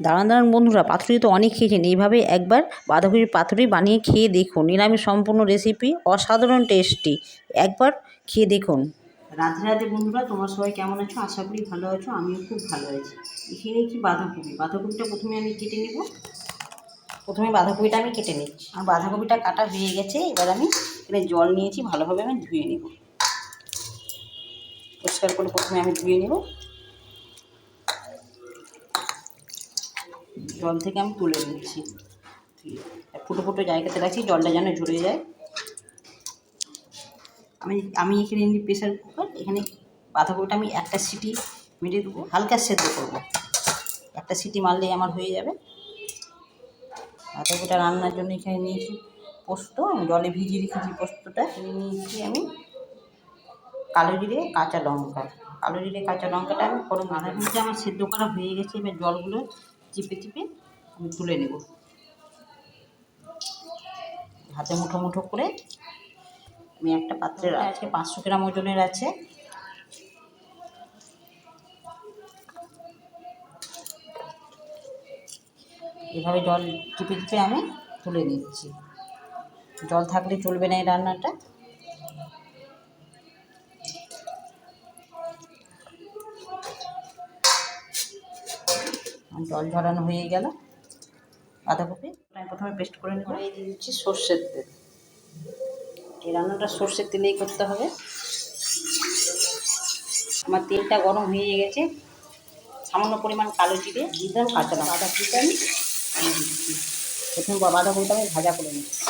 দাঁড়ান দাঁড়ান বন্ধুরা পাতুরি তো অনেক খেয়েছেন এইভাবে একবার বাঁধাকপির পাতুরি বানিয়ে খেয়ে দেখুন। নিরামিষ সম্পূর্ণ রেসিপি অসাধারণ টেস্টি একবার খেয়ে দেখুন। রাধে রাধে বন্ধুরা, তোমরা সবাই কেমন আছো? আশা করি ভালো আছো, আমিও খুব ভালো আছি। এখানে কি বাঁধাকপি। বাঁধাকপিটা প্রথমে আমি কেটে নেব। প্রথমে বাঁধাকপিটা আমি কেটে নিচ্ছি। আর বাঁধাকপিটা কাটা হয়ে গেছে, এবার আমি এখানে জল নিয়েছি, ভালোভাবে আমি ধুয়ে নেব। পরিষ্কার করে প্রথমে আমি ধুয়ে নেব। জল থেকে আমি তুলে নিচ্ছি। ফুটো ফুটো জায়গাতে রাখছি, জলটা যেন ঝরে যায়। আমি আমি এখানে নিই প্রেশার কুকার এখানে বাঁধাকপিটা আমি একটা সিটি মেরে দেবো, হালকা সেদ্ধ করব। একটা সিটি মারলেই আমার হয়ে যাবে। বাঁধাকপিটা রান্নার জন্য এখানে নিয়েছি পোস্ত, আমি জলে ভিজিয়ে রেখেছি পোস্তটা নিয়েছি আমি কালো জিরে, কাঁচা লঙ্কা। কালো জিরে, কাঁচা লঙ্কাটা আমি পরে বাঁধাকপিটা আমার সেদ্ধ করা হয়ে গেছে, এবার জলগুলো চিপে চিপে আমি তুলে নেব। হাতে মুঠো মুঠো করে আমি একটা পাত্রে আজকে পাঁচশো গ্রাম ওজনের আছে। এভাবে জল চিপে চিপে আমি তুলে নিচ্ছি। জল থাকলে চলবে না এই রান্নাটা। জল ঝরানো হয়ে গেল। বাঁধাকপি আমি প্রথমে পেস্ট করে নেব। এই দিয়ে দিচ্ছি সর্ষের তেল। এই রান্নাটা সর্ষের তেলেই করতে হবে। আমার তেলটা গরম হয়ে গেছে। সামান্য পরিমাণ কালো জিরে দিলাম কাঁচা লঙ্কা। বাঁধাকপিটা আমি দিচ্ছি। প্রথমে বাঁধাকপিটা আমি ভাজা করে নিচ্ছি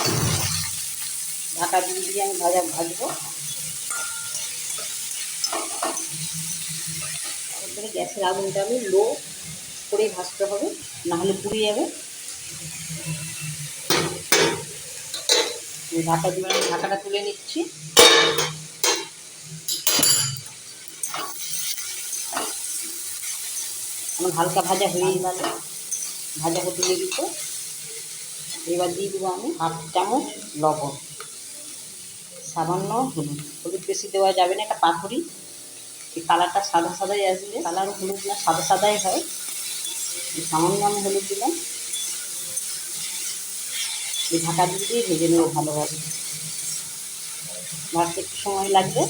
ঢাকা দিয়ে দিয়ে আমি ভাজা ভাজবো। গ্যাসের আগুনটা আমি লো করে ভাজতে হবে, নাহলে পুড়ে যাবে। ঢাকা দিয়ে আমি ঢাকাটা তুলে নিচ্ছি। আমার হালকা ভাজা হয়ে গেল। ভাজা হতে লেগেছে। এবার দিয়ে দেবো আমি হাফ চামচ লবণ। সামান্য হলুদ। হলুদ বেশি দেওয়া যাবে না একটা পাথরি। এই কালারটা সাদা সাদাই আসবে। কালার হলুদ না, সাদা সাদাই হয়। সামান্য আমি হলুদ দিলাম। এই ঢাকা দিয়ে ভেজে নেব ভালোভাবে। ভাজতে একটু সময় লাগবে।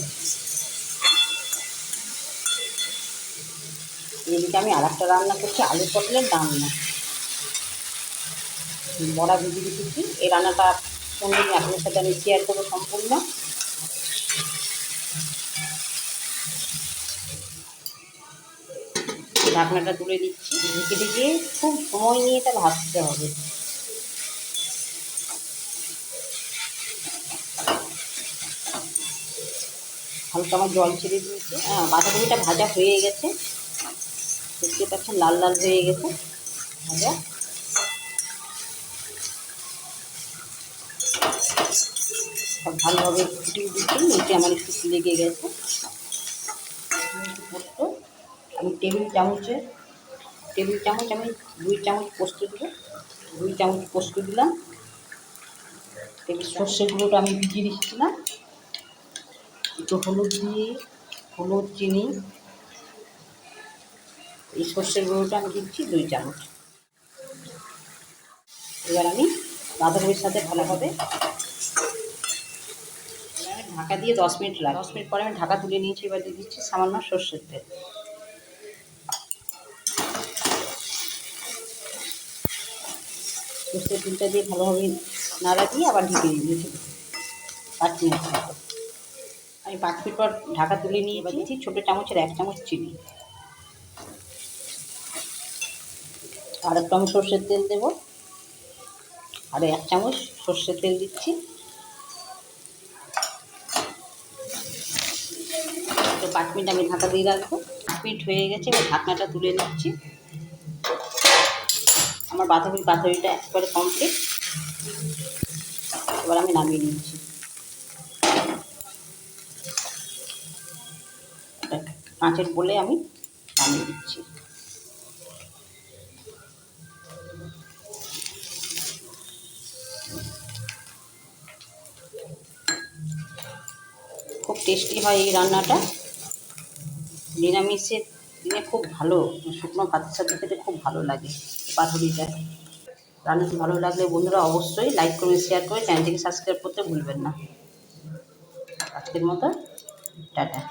এদিকে আমি আর একটা রান্না করছি, আলু পটলের রান্না বড়া ভেজে রেখেছি। এই রান্নাটা কোনদিন আপনার সাথে আমি শেয়ার করব সম্পূর্ণ। ঢাকনাটা তুলে দিচ্ছি। ঢেকে ঢেকে খুব সময় নিয়ে এটা ভাজতে হবে। হালকা আমার জল ছেড়ে দিয়েছে। হ্যাঁ বাঁধাকপিটা ভাজা হয়ে গেছে। দেখতে পাচ্ছেন লাল লাল হয়ে গেছে। ভাজা। সব ভালোভাবে ফুটিয়ে দিচ্ছি। নিচে আমার একটু লেগে গেছে। আমি টেবিল চামচে, টেবিল চামচ আমি দুই চামচ পোস্ত দেবো দুই চামচ পোস্ত দিলাম। সর্ষে গুঁড়োটা আমি ভিজিয়ে দিচ্ছিলাম একটু হলুদ দিয়ে, হলুদ, চিনি, এই সর্ষের গুঁড়োটা আমি দিচ্ছি দুই চামচ। এবার আমি বাঁধাকপির সাথে ভালোভাবে ঢাকা দিয়ে দশ মিনিট লাগে দশ মিনিট পরে আমি ঢাকা তুলে নিয়েছি, এবার দিয়ে দিচ্ছি সামান্য সর্ষের তেল। সর্ষের তেলটা দিয়ে ভালোভাবে নাড়া দিয়ে আবার ঢেকে দিয়েছি পাঁচ মিনিট আমি পাঁচ মিনিট পর ঢাকা তুলে নিয়ে এবার দিচ্ছি ছোটো চামচের এক চামচ চিনি। আর একটু আমি সর্ষের তেল দেবো। আর এক চামচ সর্ষের তেল দিচ্ছি। তো পাঁচ মিনিট আমি ঢাকা দিয়ে রাখব। পাঁচ মিনিট হয়ে গেছে, এবার ঢাকনাটা তুলে নিচ্ছি। আমার বাঁধাকপি পাথরিটা একবারে কমপ্লিট এবার আমি নামিয়ে নিচ্ছি। কাঁচের বলে আমি নামিয়ে দিচ্ছি খুব টেস্টি হয় এই রান্নাটা। নিরামিষের দিনে খুব ভালো, শুকনো ভাতের সাথে খেতে খুব ভালো লাগে। পাতুরিটা রান্নাটি ভালো লাগলে বন্ধুরা অবশ্যই লাইক করবেন শেয়ার করে চ্যানেলটিকে সাবস্ক্রাইব করতে ভুলবেন না। আজকের মতো, টাটা।